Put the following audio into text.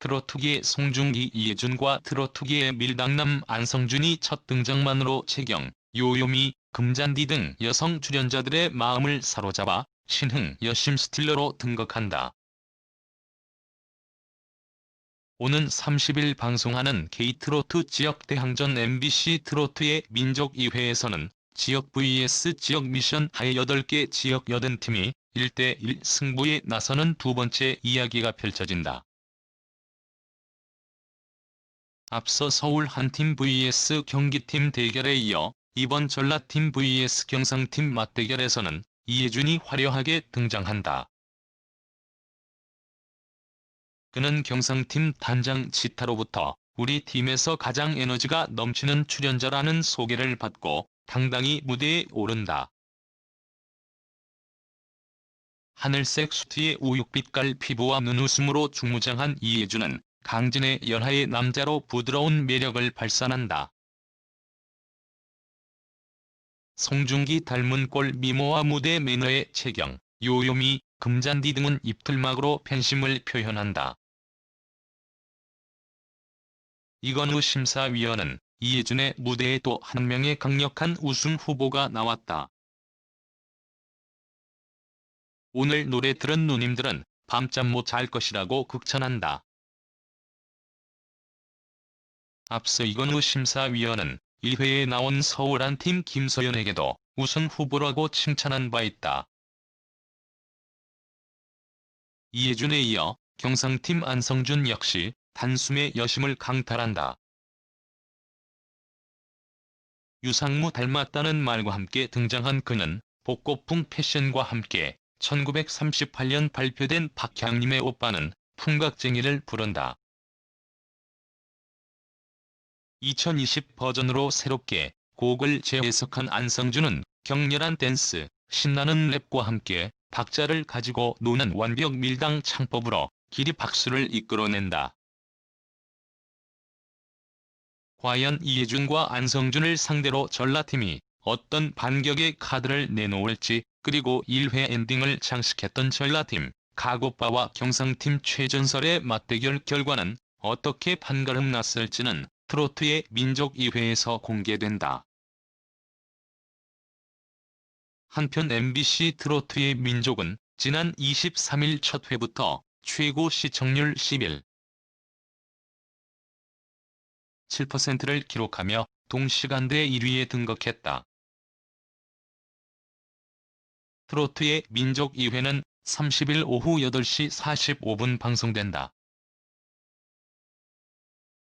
트로트계의 송중기 이예준과 트로트계의 밀당남 안성준이 첫 등장만으로 채경, 요요미, 금잔디 등 여성 출연자들의 마음을 사로잡아 신흥 여심 스틸러로 등극한다. 오는 30일 방송하는 K트로트 지역 대항전 MBC 트로트의 민족 2회에서는 지역 vs 지역 미션 하에 8개 지역 80팀이 1대1 승부에 나서는 두 번째 이야기가 펼쳐진다. 앞서 서울 한팀 vs 경기팀 대결에 이어 이번 전라팀 vs 경상팀 맞대결에서는 이예준이 화려하게 등장한다. 그는 경상팀 단장 지타로부터 우리 팀에서 가장 에너지가 넘치는 출연자라는 소개를 받고 당당히 무대에 오른다. 하늘색 수트에 우윳빛깔 피부와 눈웃음으로 중무장한 이예준은 강진의 연하의 남자로 부드러운 매력을 발산한다. 송중기 닮은 꼴 미모와 무대 매너의 체경, 요요미, 금잔디 등은 입틀막으로 팬심을 표현한다. 이건우 심사위원은 이예준의 무대에 또 한 명의 강력한 우승 후보가 나왔다. 오늘 노래 들은 누님들은 밤잠 못 잘 것이라고 극찬한다. 앞서 이건우 심사위원은 1회에 나온 서울 한 팀 김서연에게도 우승 후보라고 칭찬한 바 있다. 이예준에 이어 경상팀 안성준 역시 단숨에 여심을 강탈한다. 유상무 닮았다는 말과 함께 등장한 그는 복고풍 패션과 함께 1938년 발표된 박향림의 오빠는 풍각쟁이를 부른다. 2020 버전으로 새롭게 곡을 재해석한 안성준은 격렬한 댄스, 신나는 랩과 함께 박자를 가지고 노는 완벽 밀당 창법으로 기립 박수를 이끌어낸다. 과연 이예준과 안성준을 상대로 전라팀이 어떤 반격의 카드를 내놓을지 그리고 1회 엔딩을 장식했던 전라팀 가고빠와 경상팀 최전설의 맞대결 결과는 어떻게 판가름 났을지는 트로트의 민족 2회에서 공개된다. 한편 MBC 트로트의 민족은 지난 23일 첫 회부터 최고 시청률 11. 7%를 기록하며 동시간대 1위에 등극했다. 트로트의 민족 2회는 30일 오후 8시 45분 방송된다.